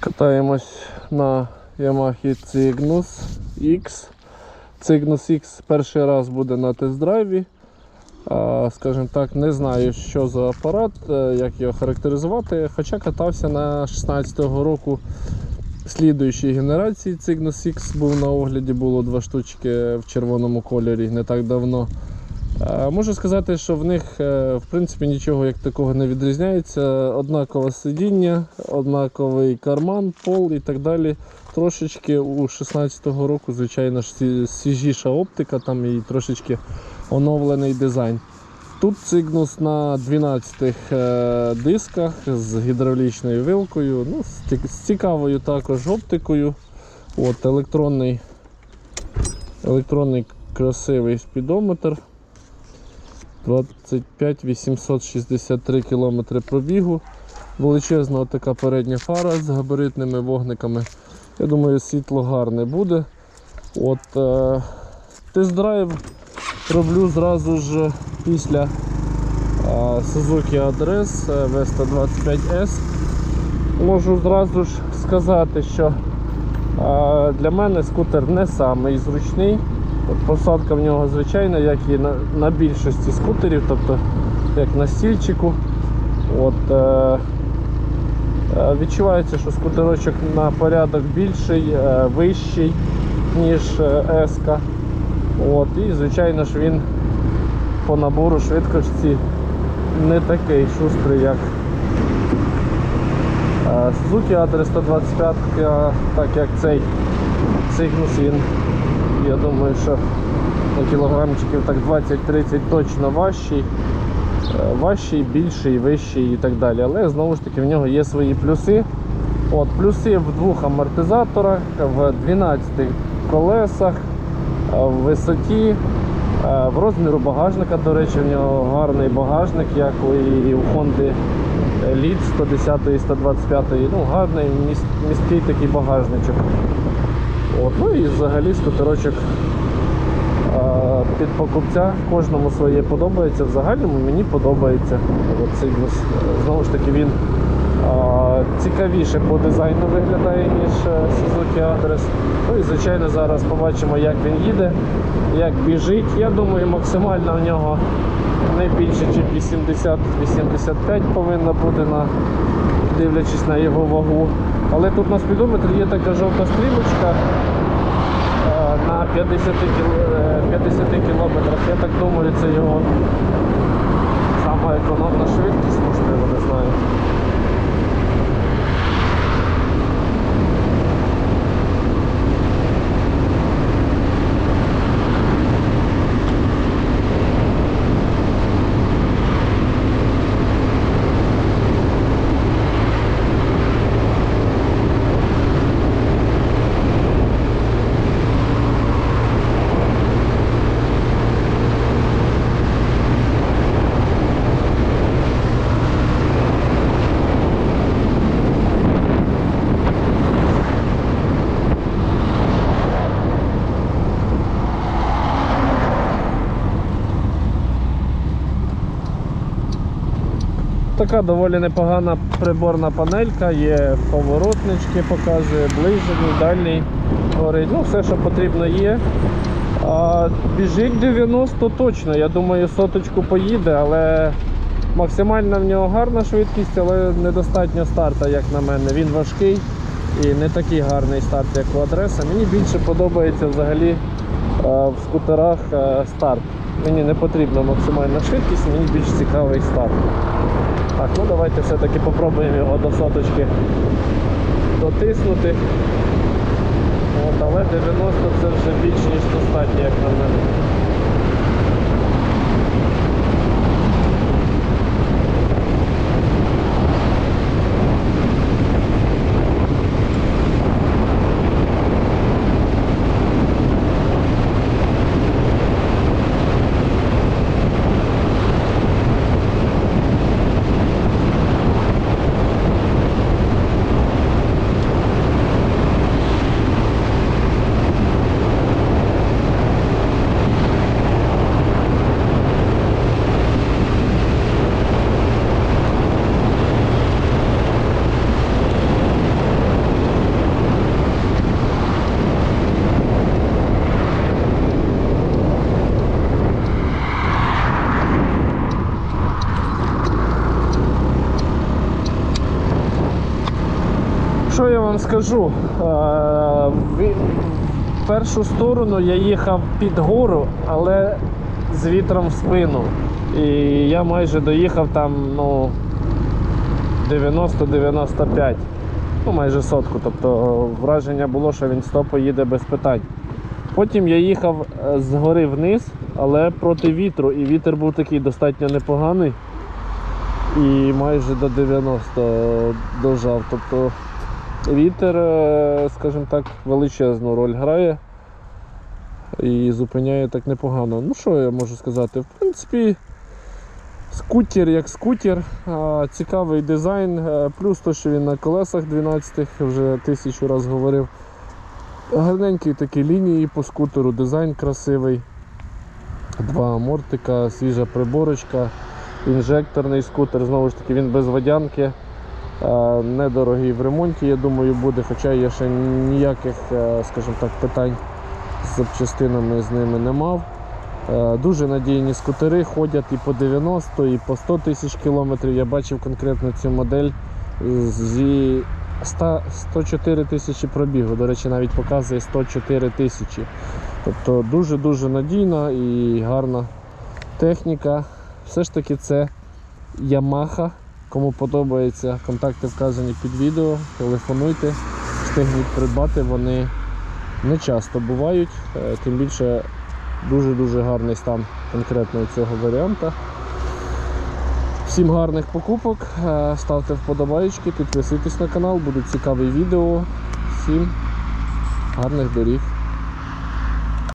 Катаємось на Yamaha Cygnus X. Cygnus X перший раз буде на тест-драйві. Скажімо так, не знаю, що за апарат, е, як його характеризувати, хоча катався на 16-го року слідуючої генерації Cygnus X був на огляді, було два штучки в червоному кольорі не так давно. Е, Можу сказати, що в них е, в принципі нічого як такого не відрізняється. Однакове сидіння, однаковий карман, пол і так далі. Трошечки у 16-го року, звичайно ж, сі- свіжіша оптика там і трошечки оновлений дизайн. Тут Cygnus на 12 е, дисках з гідравлічною вилкою, ну, з цікавою також оптикою. От, електронний, електронний красивий спідометр. 25 863 км пробігу. Величезна така передня фара з габаритними вогниками. Я думаю, світло гарне буде. От, е, тест-драйв роблю зразу ж після е, Suzuki Address е, V125S. Можу зразу ж сказати, що е, для мене скутер не самий зручний. Посадка в нього звичайна, як і на, на більшості скутерів, тобто як на стільчику. От, е, е, відчувається, що скутерочок на порядок більший, е, вищий, ніж е, S. От, і звичайно ж він по набору швидкості не такий шустрий, як е, Suzuki A325, так як цей Cygnus він, я думаю, що на кілограмчиків так 20-30 точно важчий. Е, Важчий, більший, вищий і так далі. Але знову ж таки в нього є свої плюси. От, плюси в двох амортизаторах, в 12 колесах, е, в висоті, е, в розміру багажника, до речі, в нього гарний багажник, як і у Honda Lead 110 і 125. Ну, гарний міст- місткий такий багажничок. От, ну і взагалі скутерочок під покупця кожному своє подобається. В загальному мені подобається. От Cygnus. Е, Знову ж таки, він цікавіше по дизайну виглядає, ніж е, Suzuki Address. Ну і звичайно зараз побачимо, як він їде, як біжить. Я думаю, максимально в нього не більше, ніж 80-85 повинна бути на дивлячись на його вагу. Але тут на спідометрі є така жовта стрілочка е, на 50, кіл- е, 50 кілометрах. Я так думаю, це його сама економна швидкість, можливо, не знаю. Така доволі непогана приборна панелька, є поворотнички, показує ближній, дальній горить. Ну, все, що потрібно є. А, біжить 90 точно. Я думаю, соточку поїде, але максимальна в нього гарна швидкість, але недостатньо старта, як на мене. Він важкий і не такий гарний старт, як у адреса. Мені більше подобається взагалі а, в скутерах а, старт. Мені не потрібна максимальна швидкість, мені більш цікавий старт. Ну давайте все-таки попробуємо його до соточки дотиснути. От, але 90 це вже більш ніж достатньо, як на мене. Вам скажу? Е, В першу сторону я їхав під гору, але з вітром в спину. І я майже доїхав там ну, 90-95. Ну, майже сотку. Тобто враження було, що він 100 поїде без питань. Потім я їхав е, з гори вниз, але проти вітру. І вітер був такий достатньо непоганий. І майже до 90 дожав. Тобто вітер, е, скажімо так, величезну роль грає. І зупиняє так непогано. Ну що я можу сказати? В принципі, скутер як скутер, цікавий дизайн, е, плюс то, що він на колесах 12 вже тисячу раз говорив. Гарненькі такі лінії по скутеру, дизайн красивий. Два амортика, свіжа приборочка, інжекторний скутер, знову ж таки, він без водянки. Е, Недорогий в ремонті, я думаю, буде, хоча я ще ніяких, е, скажімо так, питань з запчастинами з ними не мав. Е, Дуже надійні скутери ходять і по 90, і по 100 тисяч кілометрів. Я бачив конкретно цю модель зі 100, 104 тисячі пробігу. До речі, навіть показує 104 тисячі. Тобто дуже-дуже надійна і гарна техніка. Все ж таки це Yamaha. Кому подобається, контакти вказані під відео. Телефонуйте, встигніть придбати. Вони не часто бувають, е, тим більше дуже-дуже гарний стан конкретно цього варіанта. Всім гарних покупок, е, ставте вподобайки, підписуйтесь на канал, будуть цікаві відео. Всім гарних доріг.